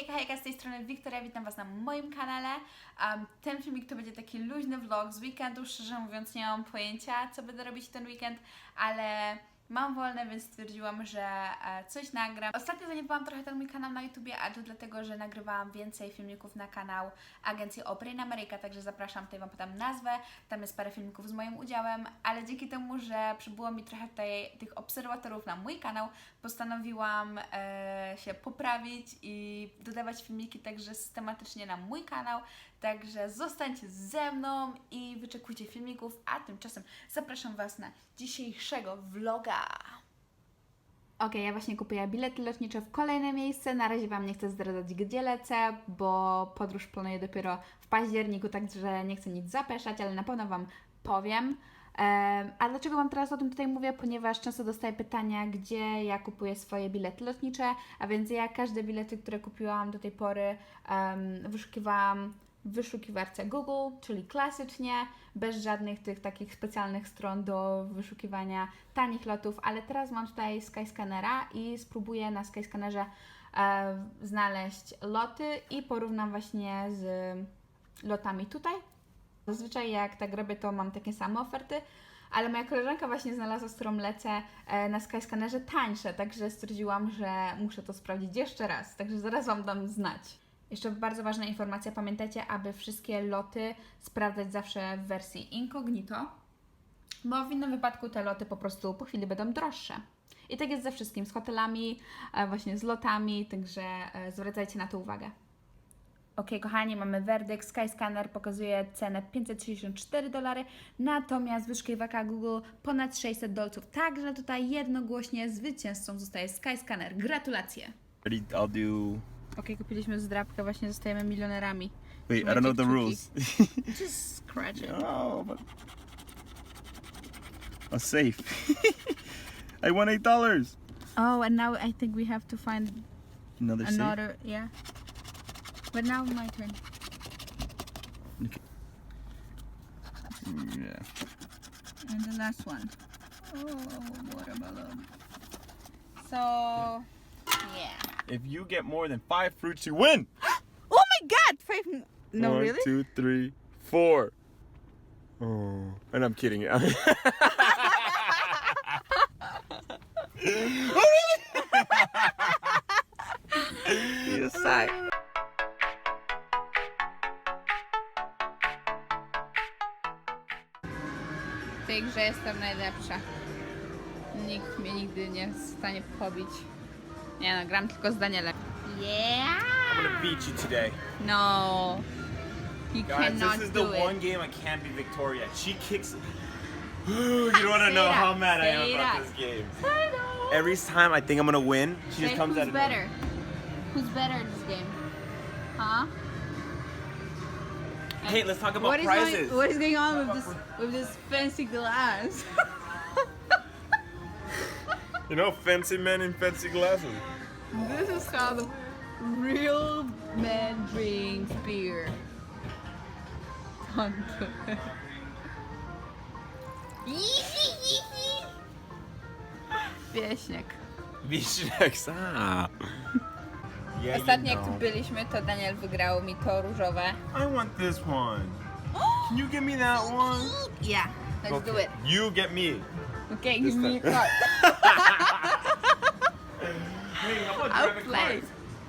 Hejka, hejka, z tej strony Wiktoria, witam Was na moim kanale. Um, ten filmik to będzie taki luźny vlog z weekendu, szczerze mówiąc nie mam pojęcia, co będę robić ten weekend, ale mam wolne, więc stwierdziłam, że e, coś nagram. Ostatnio zaniedbałam trochę ten mój kanał na YouTubie, a to dlatego, że nagrywałam więcej filmików na kanał agencji Oprah America, także zapraszam, tutaj Wam podam nazwę, tam jest parę filmików z moim udziałem, ale dzięki temu, że przybyło mi trochę tutaj tych obserwatorów na mój kanał, postanowiłam e, się poprawić i dodawać filmiki także systematycznie na mój kanał. Także zostańcie ze mną i wyczekujcie filmików, a tymczasem zapraszam Was na dzisiejszego vloga. Ok, ja właśnie kupuję bilety lotnicze w kolejne miejsce. Na razie Wam nie chcę zdradzać, gdzie lecę, bo podróż planuję dopiero w październiku, także nie chcę nic zapeszać, ale na pewno Wam powiem. Em, A dlaczego Wam teraz o tym tutaj mówię? Ponieważ często dostaję pytania, gdzie ja kupuję swoje bilety lotnicze, a więc ja każde bilety, które kupiłam do tej pory, em, wyszukiwałam wyszukiwarce Google, czyli klasycznie, bez żadnych tych takich specjalnych stron do wyszukiwania tanich lotów, ale teraz mam tutaj Skyscannera i spróbuję na Skyscannerze e, znaleźć loty i porównam właśnie z lotami tutaj. Zazwyczaj jak tak robię, to mam takie same oferty, ale moja koleżanka właśnie znalazła, z którą lecę e, na Skyscannerze tańsze, także stwierdziłam, że muszę to sprawdzić jeszcze raz, także zaraz Wam dam znać. Jeszcze bardzo ważna informacja, pamiętajcie, aby wszystkie loty sprawdzać zawsze w wersji incognito, bo w innym wypadku te loty po prostu po chwili będą droższe. I tak jest ze wszystkim, z hotelami, e, właśnie z lotami, także e, zwracajcie na to uwagę. Ok, kochani, mamy werdykt. Skyscanner pokazuje cenę 564 dolary, natomiast wyszukiwarka Google ponad 600 dolców. Także tutaj jednogłośnie zwycięzcą zostaje Skyscanner. Gratulacje! Ready, I'll do. Ok, kupiliśmy zdrabkę, właśnie zostajemy milionerami. Wait, I don't know the rules. Just scratch it. oh, but. A safe. I won eight dollars. Oh, and now I think we have to find Another, safe. another, yeah. But now my turn. Okay. Yeah. And the last one. Oh, watermelon. Um, so, yeah. If you get more than five fruits, you win. Oh my god! Five. No, One, really? two, three, four. Oh, and I'm kidding. Oh, you suck. W tej grze jestem najlepsza. Nikt mnie nigdy nie jest w stanie pobić. Nie no, gram tylko z Danielem. Yeah! I'm gonna beat you today. No. You Guys, cannot this is do the it. one game I can't be Victoria. She kicks. you don't want to Say know that. how mad I am Say about that. this game. I know. Every time I think I'm gonna win, she just Say comes who's out of better? Who's better in this game? Huh? Hey, let's talk about What is prizes. going What is going on with this with this fancy glass? You know, fancy men in fancy glasses. this is how the real man drinks beer. Wieśniak. Wiśniak. Yeah, Ostatnio jak tu know. byliśmy, to Daniel wygrał mi to różowe. I want this one. Can you give me that one? Yeah, let's do it. You get me. Okay, give me a card. Play. cars?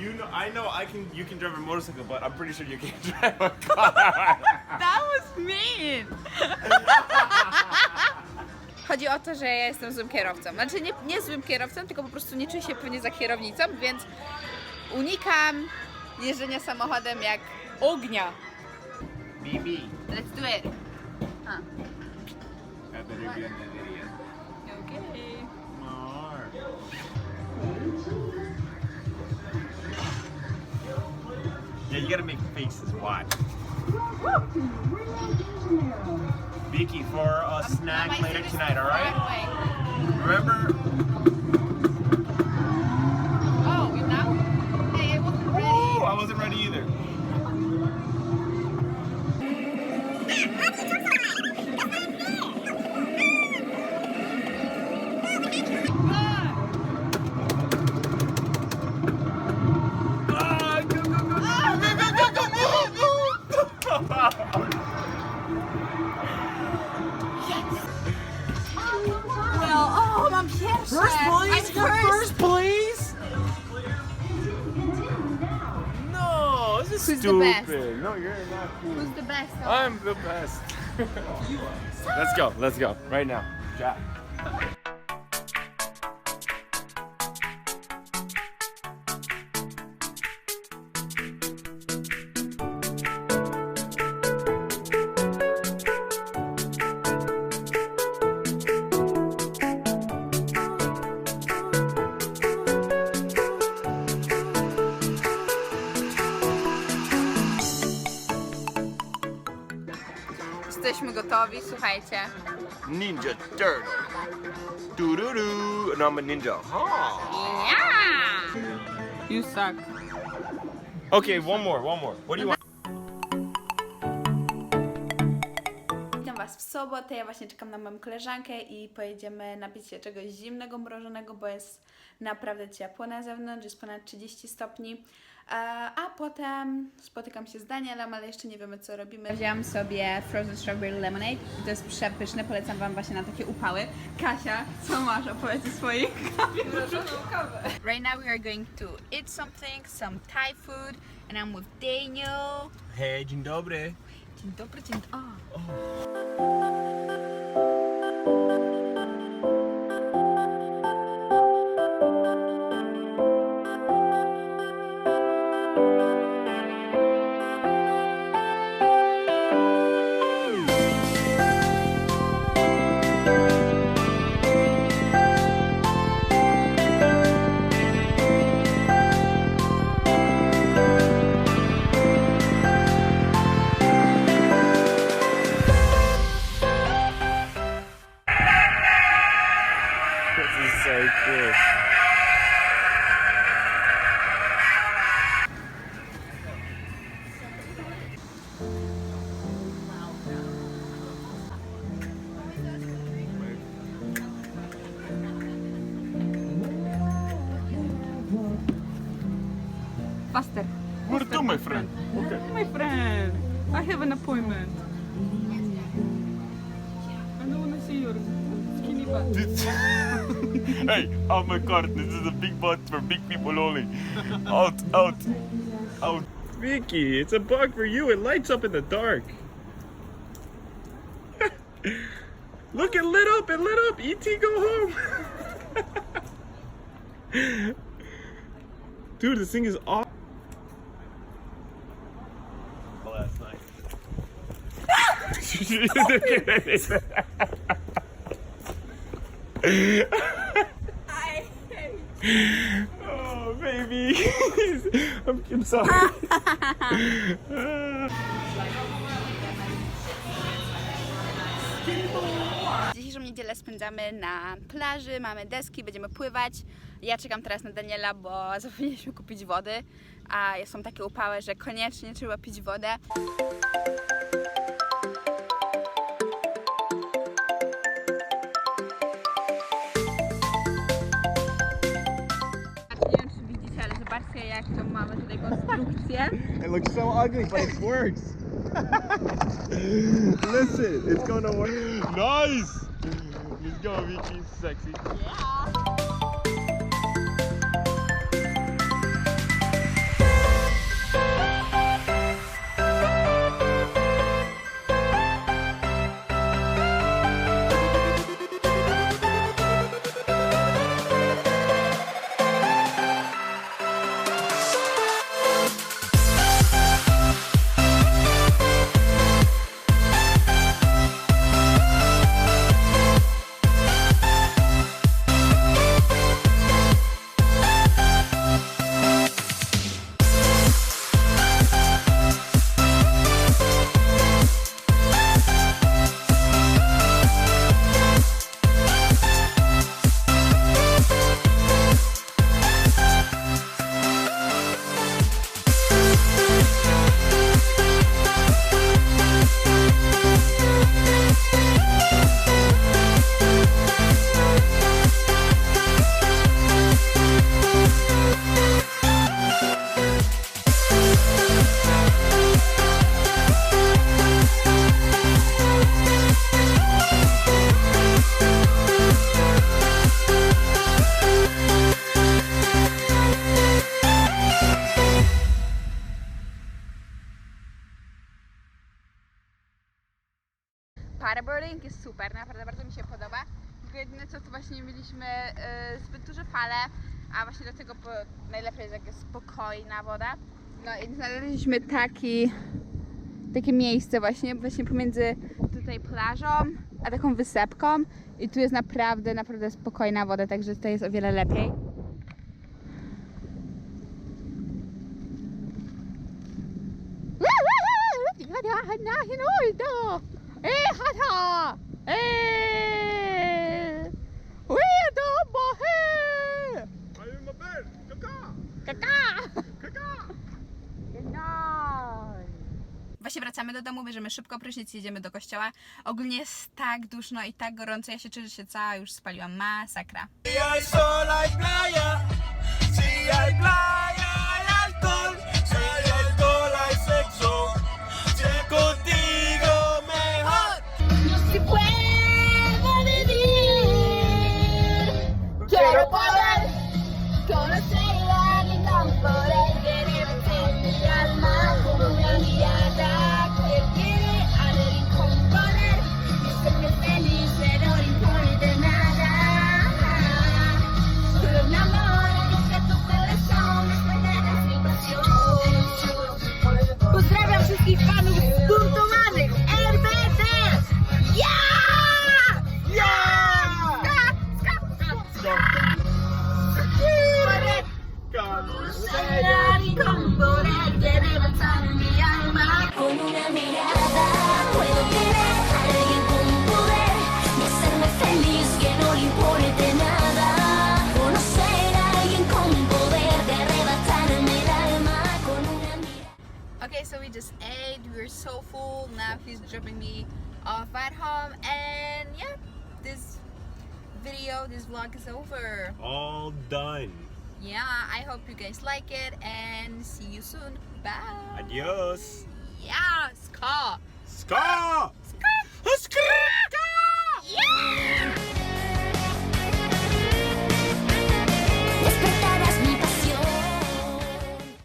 You know, I know I can. You can drive a motorcycle, but I'm pretty sure you can't drive a car. That was mean! Chodzi o to, że ja jestem złym kierowcą. Znaczy nie, nie złym kierowcą, tylko po prostu nie czuję się pewnie za kierownicą, więc unikam jeżdżenia samochodem jak ognia. BB. Let's do it. A. I better be an idiot. Okay. Mark. Gotta make faces. Watch. Vicky, for a snack later tonight, all right? Remember? Who's the best? Stupid. No, you're not cool. Who's the best? I'm the best. let's go. Let's go. Right now. Jack. Jesteśmy gotowi, słuchajcie. Ninja Turtle. Doo. And I'm a ninja. Huh. Yeah! You suck. Okay, one more. One more. What do you want? Witam Was w sobotę. Ja właśnie czekam na moją koleżankę i pojedziemy napić się czegoś zimnego, mrożonego, bo jest naprawdę ciepło na zewnątrz, jest ponad 30 stopni. E, A potem spotykam się z Danielem, ale jeszcze nie wiemy co robimy. Wzięłam sobie Frozen Strawberry Lemonade. To jest przepyszne, polecam Wam właśnie na takie upały. Kasia, co masz opowiedz o swojej kawie? Kawę. Right now we are going to eat something, some Thai food and I'm with Daniel. Hey, dzień dobry. Dzień dobry, dzień dobry. This is so. Faster. Where to, my friend? Okay. My friend, I have an appointment. I don't want to see your skinny butt. hey, out my cart. This is a big butt for big people only. Out, out, out. Vicky, it's a bug for you. It lights up in the dark. Look, it lit up. It lit up. ET, go home. Dude, this thing is off. Oh, that's nice. Oh, baby. I'm, I'm sorry. Dzisiejszą niedzielę spędzamy na plaży, mamy deski, będziemy pływać. Ja czekam teraz na Daniela, bo zapomnieliśmy kupić wody, a są takie upały, że koniecznie trzeba pić wodę. Jak tutaj konstrukcję. It looks so ugly, but it works. Listen, it's gonna work. Nice. Let's go, Vicky. Sexy. waterboarding super, naprawdę bardzo mi się podoba. Tylko jedyne co to właśnie mieliśmy e, zbyt duże fale, a właśnie do tego po, najlepiej jest jak jest spokojna woda. No i znaleźliśmy taki, takie miejsce właśnie, właśnie pomiędzy tutaj plażą, a taką wysepką i tu jest naprawdę, naprawdę spokojna woda, także tutaj jest o wiele lepiej. Ayun, mabel! Kaka! Właśnie wracamy do domu, bierzemy szybko prysznic, jedziemy do kościoła. Ogólnie jest tak duszno i tak gorąco, ja się czuję, że się cała już spaliłam. Masakra. Si hay sol, hay playa. Playa, Okay, so we just ate. We were so full. Now he's dropping me off at home, and yeah, this video, this vlog is over. All done yeah, I hope you guys like it and see you soon. Bye. Adios. Yeah, ska. Ska. Ska. Ska. ska. Yeah.